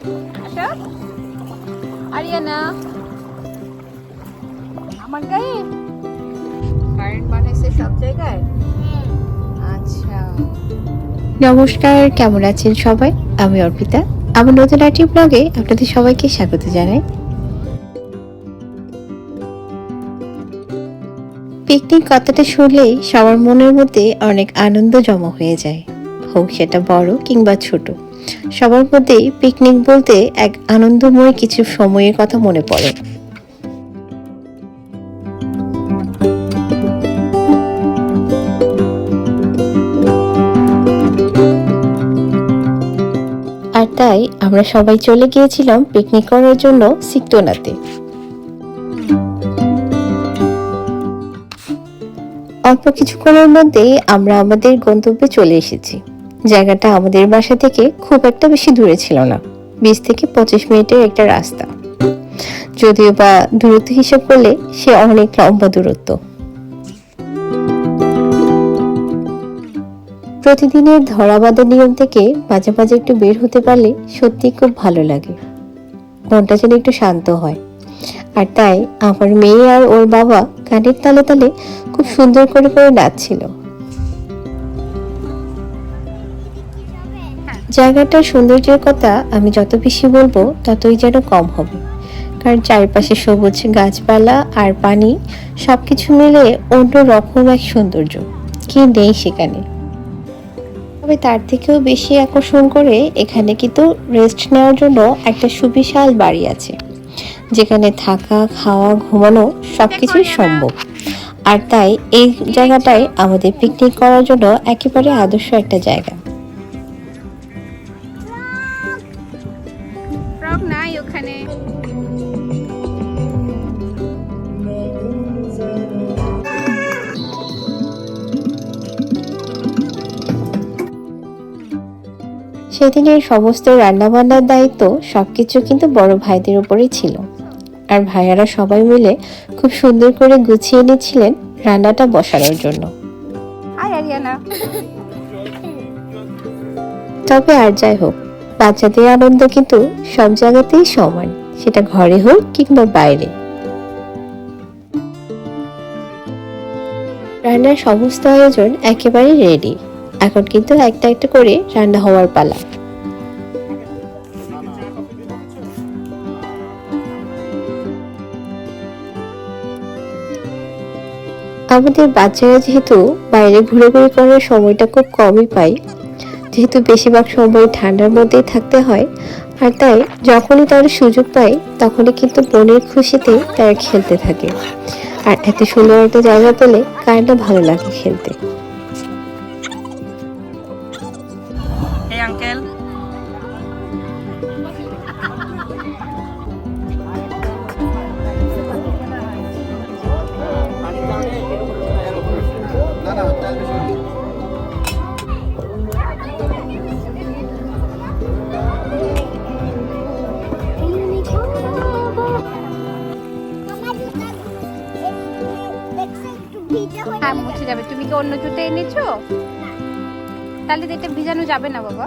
আসো আরিয়ানা। আমার গায়ে? কারেন্ট বানাইছে সব জায়গায়? আচ্ছা। নমস্কার, কেমন আছেন সবাই? আমি অর্পিতা। আমার নতুন একটি ব্লগে আপনাদের সবাইকে স্বাগত জানাই। পিকনিক কথাটা শুনলেই সবার মনের মধ্যে অনেক আনন্দ জমা হয়ে যায়। হোক সেটা বড় কিংবা ছোট। সবার মধ্যেই পিকনিক বলতে এক আনন্দময় কিছু সময়ের কথা মনে পড়ে। আর তাই আমরা সবাই চলে গিয়েছিলাম পিকনিক করার জন্য সিকটোনাতে অল্প কিছুক্ষণের মধ্যেই আমরা আমাদের গন্তব্যে চলে এসেছি। জায়গাটা আমাদের বাসা থেকে খুব একটা বেশি দূরে ছিল না। বিশ থেকে পঁচিশ মিনিটের একটা রাস্তা। যদিও বা দূরত্ব হিসেব করলে সে অনেক লম্বা দূরত্ব। প্রতিদিনের ধরাবাঁধা নিয়ম থেকে মাঝে মাঝে একটু বের হতে পারলে সত্যি খুব ভালো লাগে। মনটা যেন একটু শান্ত হয়। আর তাই আমার মেয়ে আর ওর বাবা গানের তালে তালে খুব সুন্দর করে করে নাচছিল। জায়গাটার সৌন্দর্যের কথা আমি যত বেশি বলব, ততই যেন কম হবে। কারণ চারপাশে সবুজ গাছপালা আর পানি, সবকিছু মিলে অন্য রকম এক সৌন্দর্য। কি নেই সেখানে। তবে তার থেকেও বেশি আকর্ষণ করে এখানে কিন্তু রেস্ট নেওয়ার জন্য একটা সুবিশাল বাড়ি আছে। যেখানে থাকা, খাওয়া, ঘুমানো সব কিছুই সম্ভব। আর তাই এই জায়গাটাই আমাদের পিকনিক করার জন্য একেবারে আদর্শ একটা জায়গা। সেদিনের সমস্ত রান্নাবান্নার দায়িত্ব সবকিছু কিন্তু বড় ভাইদের উপরেই ছিল। আর ভাইয়ারা সবাই মিলে খুব সুন্দর করে গুছিয়ে নিচ্ছিলেন রান্নাটা বসানোর জন্য। তবে আর যাই হোক বাচ্চাদের আনন্দ কিন্তু সব জায়গাতেই সমান সেটা ঘরে হোক কিংবা বাইরে। রান্নার সমস্ত আয়োজন একেবারে রেডি এখন কিন্তু একটা একটা করে রান্না হওয়ার পালা। আমাদের বাচ্চারা যেহেতু বাইরে ঘোরাঘুরি করার সময়টা খুব কমই পায়, যেহেতু বেশিরভাগ সময় ঠান্ডার মধ্যেই থাকতে হয়, আর তাই যখনই তারা সুযোগ পায়, তখনই কিন্তু মনের খুশিতে তারা খেলতে থাকে। আর এত সুন্দর একটা জায়গা পেলে কার না ভালো লাগে খেলতে। হ্যাঁ মুছে যাবে। তুমি কি অন্য জুতো এনেছো? তাহলে তো এটা ভিজানো যাবে না বাবা।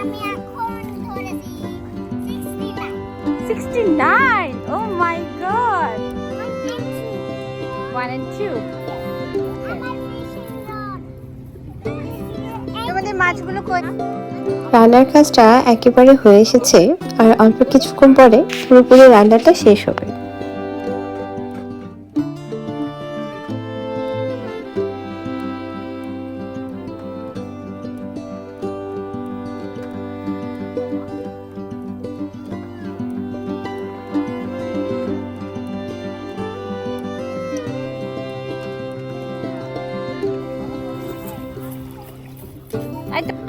আমি এখন ধরেছি সিক্সটি নাইন। 69 oh তোমাদের মাছগুলো কই? রান্নার কাজটা একেবারে হয়ে এসেছে আর অল্প কিছুক্ষণ পরে পুরোপুরি রান্নাটা শেষ হবে।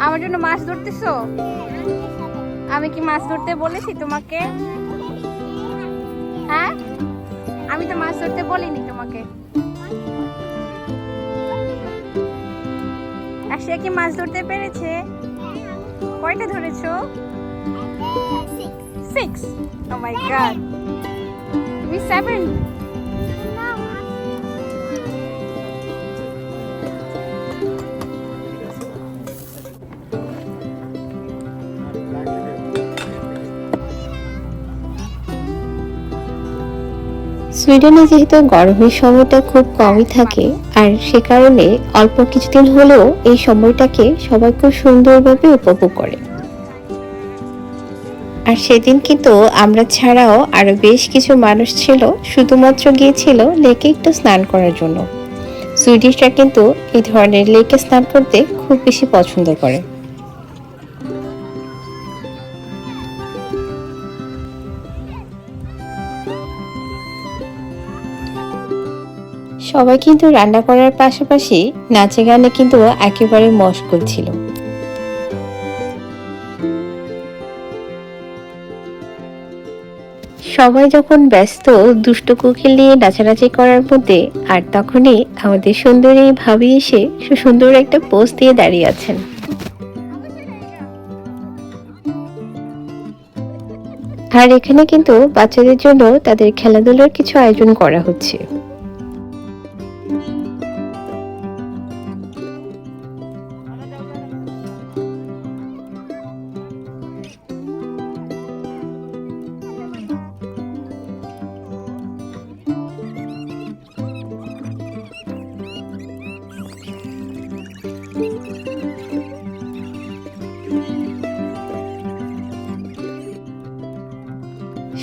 আমার জন্য মাছ ধরতেছো? আমি কি মাছ ধরতে বলেছি তোমাকে? হ্যাঁ? আমি তো মাছ ধরতে বলিনি তোমাকে। সে কি মাছ ধরতে পেরেছে? কয়টা ধরেছো? সিক্স ও মাই গড তুমি সেভেন সুইডেনে যেহেতু গরমের সময়টা খুব কমই থাকে, আর সে কারণে অল্প কিছুদিন হলেও এই সময়টাকে সবাই খুব সুন্দরভাবে উপভোগ করে। আর সেদিন কিন্তু আমরা ছাড়াও আরও বেশ কিছু মানুষ ছিল, শুধুমাত্র গিয়েছিল লেকে একটু স্নান করার জন্য। সুইডিশরা কিন্তু এই ধরনের লেকে স্নান করতে খুব বেশি পছন্দ করে। সবাই কিন্তু রান্না করার পাশাপাশি নাচে গানে কিন্তু একেবারে মশগুল ছিল। সবাই যখন ব্যস্ত, দুষ্ট কোকিল নিয়ে নাচানাচি করার মধ্যে, আর তখনই আমাদের সুন্দরী ভাবি এসে সুন্দর একটা পোজ দিয়ে দাঁড়িয়ে আছেন। আর এখানে কিন্তু বাচ্চাদের জন্য তাদের খেলাধুলার কিছু আয়োজন করা হচ্ছে।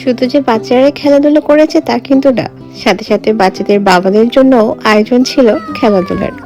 শুধু যে বাচ্চারা খেলাধুলা করেছে তা কিন্তু না, সাথে সাথে বাচ্চাদের বাবাদের জন্য আয়োজন ছিল খেলাধুলার।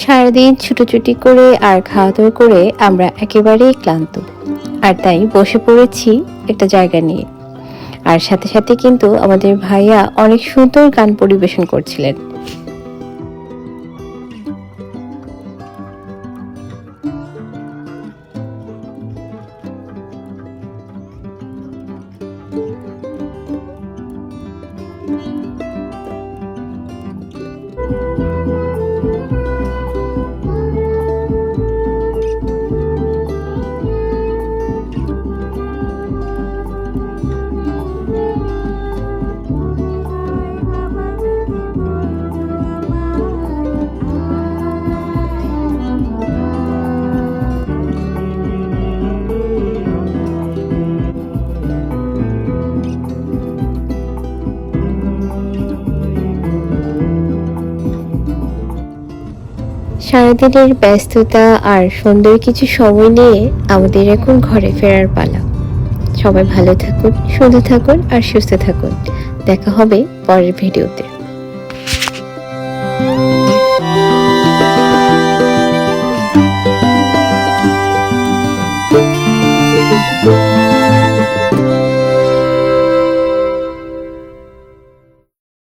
সারাদিন ছুটোছুটি করে আর খাওয়া দাওয়া করে আমরা একেবারেই ক্লান্ত। আর তাই বসে পড়েছি একটা জায়গা নিয়ে। আর সাথে সাথে কিন্তু আমাদের ভাইয়া অনেক সুন্দর গান পরিবেশন করছিলেন। সারাদিনের ব্যস্ততা আর সুন্দর কিছু সময় নিয়ে আমাদের এখন ঘরে ফেরার পালা। সবাই ভালো থাকুন, সুন্দর থাকুন আর সুস্থ থাকুন। দেখা হবে পরের ভিডিওতে।